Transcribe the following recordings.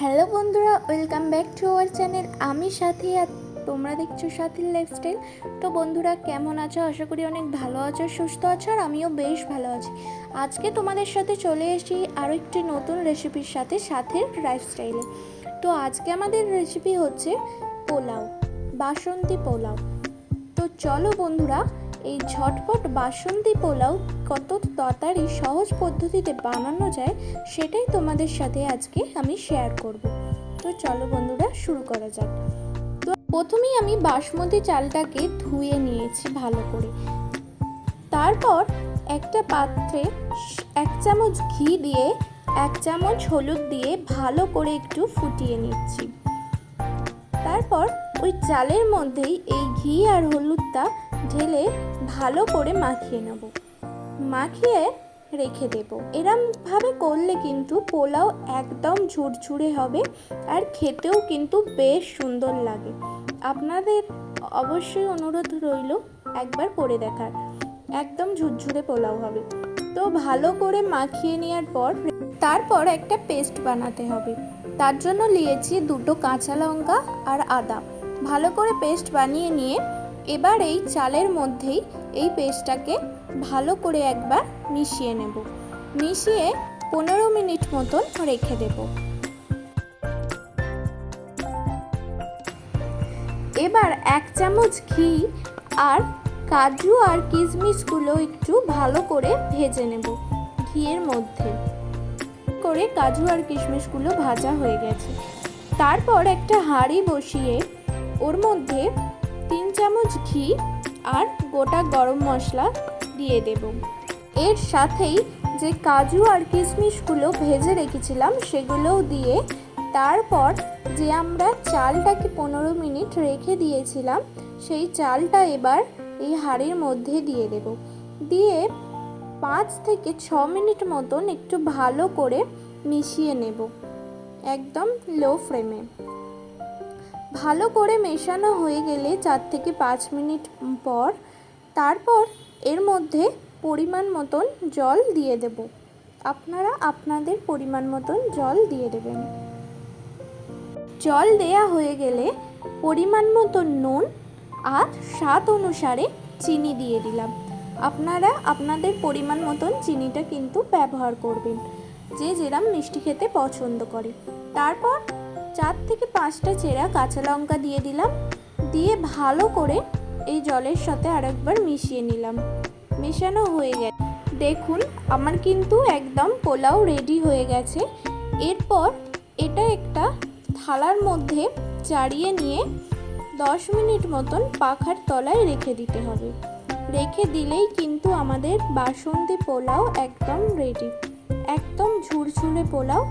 Hello বন্ধুরা, welcome back to our channel. আমি সাথী আর তোমরা দেখছ সাথীর লাইফস্টাইল তো বন্ধুরা, কেমন আছো? আশা করি অনেক ভালো আছো, সুস্থ আছো, আর আমিও বেশ ভালো আছি। আজকে তোমাদের সাথে চলে এসেছি আরও একটি নতুন রেসিপির সাথে সাথের লাইফস্টাইলে তো আজকে আমাদের রেসিপি হচ্ছে পোলাও, বাসন্তী পোলাও। তো চলো বন্ধুরা এই ঝটপট বাসন্তী পোলাও কত তাড়াতাড়ি সহজ পদ্ধতিতে বানানো যায় সেটাই তোমাদের সাথে আজকে আমি শেয়ার করব। তো চলো বন্ধুরা, শুরু করা যাক। তো প্রথমেই আমি বাসমতি চালটাকে ধুয়ে নিয়েছি ভালো করে। তারপর একটা পাত্রে এক চামচ ঘি দিয়ে, এক চামচ হলুদ দিয়ে ভালো করে একটু ফুটিয়ে নিচ্ছি। তারপর ওই চালের মধ্যেই এই ঘি আর হলুদটা ঢেলে ভালো করে মাখিয়ে নেব। মাখিয়ে রেখে দেব। এরমভাবে করলে কিন্তু পোলাও একদম ঝুরঝুরে হবে আর খেতেও কিন্তু বেশ সুন্দর লাগে। আপনাদের অবশ্যই অনুরোধ রইল একবার করে দেখার। একদম ঝুরঝুরে পোলাও হবে। তো ভালো করে মাখিয়ে নেওয়ার পর তারপর একটা পেস্ট বানাতে হবে। তার জন্য নিয়েছি দুটো কাঁচা লঙ্কা আর আদা। ভালো করে পেস্ট বানিয়ে নিয়ে এবার এই চালের মধ্যেই এই পেস্টটাকে ভালো করে একবার মিশিয়ে নেব। মিশিয়ে পনেরো মিনিট মতন রেখে দেব। এবার এক চামচ ঘি আর কাজু আর কিশমিশগুলো একটু ভালো করে ভেজে নেব ঘিয়ের মধ্যে। করে কাজু আর কিশমিশগুলো ভাজা হয়ে গেছে। তারপর একটা হাঁড়ি বসিয়ে ওর মধ্যে তিন চামচ ঘি আর গোটা গরম মশলা দিয়ে দেব। এর সাথেই যে কাজু আর কিশমিশগুলো ভেজে রেখেছিলাম সেগুলোও দিয়ে তারপর যে আমরা চালটাকে পনেরো মিনিট রেখে দিয়েছিলাম সেই চালটা এবার এই হাঁড়ির মধ্যে দিয়ে দেব। দিয়ে পাঁচ থেকে ছ মিনিট মতন একটু ভালো করে মিশিয়ে নেব, একদম লো ফ্লেমে ভালো করে মেশানো হয়ে গেলে চার থেকে পাঁচ মিনিট পর তারপর এর মধ্যে পরিমাণ মতন জল দিয়ে দেব। আপনারা আপনাদের পরিমাণ মতন জল দিয়ে দেবেন। জল দেয়া হয়ে গেলে পরিমাণ মতন নুন আর স্বাদ অনুসারে চিনি দিয়ে দিলাম। আপনারা আপনাদের পরিমাণ মতন চিনিটা কিন্তু ব্যবহার করবেন। যে যেরাম মিষ্টি খেতে পছন্দ করে। তারপর চার থেকে পাঁচটা চেরা কাঁচা লঙ্কা দিয়ে দিলাম। দিয়ে ভালো করে এই জলের সাথে আরেকবার মিশিয়ে নিলাম। মেশানো হয়ে গেছে। দেখুন, আমার কিন্তু একদম পোলাও রেডি হয়ে গেছে। এরপর এটা একটা থালার মধ্যে চাড়িয়ে নিয়ে দশ মিনিট মতন পাখার তলায় রেখে দিতে হবে। রেখে দিলেই কিন্তু আমাদের বাসন্তী পোলাও একদম রেডি একদম ঝুরঝুরে পোলাও।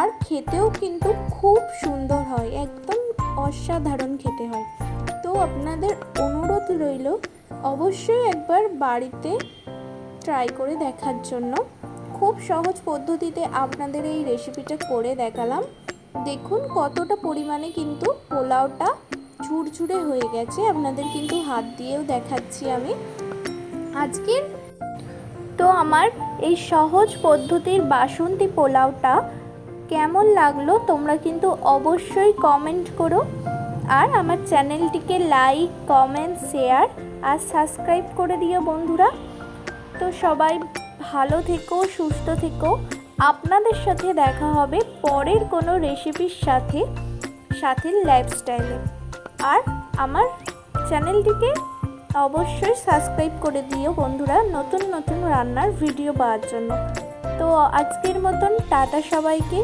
আর খেতেও কিন্তু খুব সুন্দর হয়, একদম অসাধারণ খেতে হয়। তো আপনাদের অনুরোধ রইল অবশ্যই একবার বাড়িতে ট্রাই করে দেখার জন্য। খুব সহজ পদ্ধতিতে আপনাদের এই রেসিপিটা করে দেখালাম। দেখুন কতটা পরিমাণে কিন্তু পোলাওটা ঝুরঝুরে হয়ে গেছে। আপনাদের কিন্তু হাত দিয়েও দেখাচ্ছি আমি। আজকের তো আমার এই সহজ পদ্ধতির বাসন্তী পোলাওটা কেমন লাগল তোমরা কিন্তু অবশ্যই কমেন্ট করো। আর আমার চ্যানেলটিকে লাইক কমেন্ট শেয়ার আর সাবস্ক্রাইব করে দিও বন্ধুরা। তো সবাই ভালো থেকো, সুস্থ থেকো। আপনাদের সাথে দেখা হবে পরের কোনো রেসিপির সাথে সাথীর লাইফস্টাইলে আর আমার চ্যানেলটিকে অবশ্যই সাবস্ক্রাইব করে দিও বন্ধুরা নতুন নতুন রান্নার ভিডিও পাওয়ার জন্য। তো আজকের মতন টাটা সবাইকে।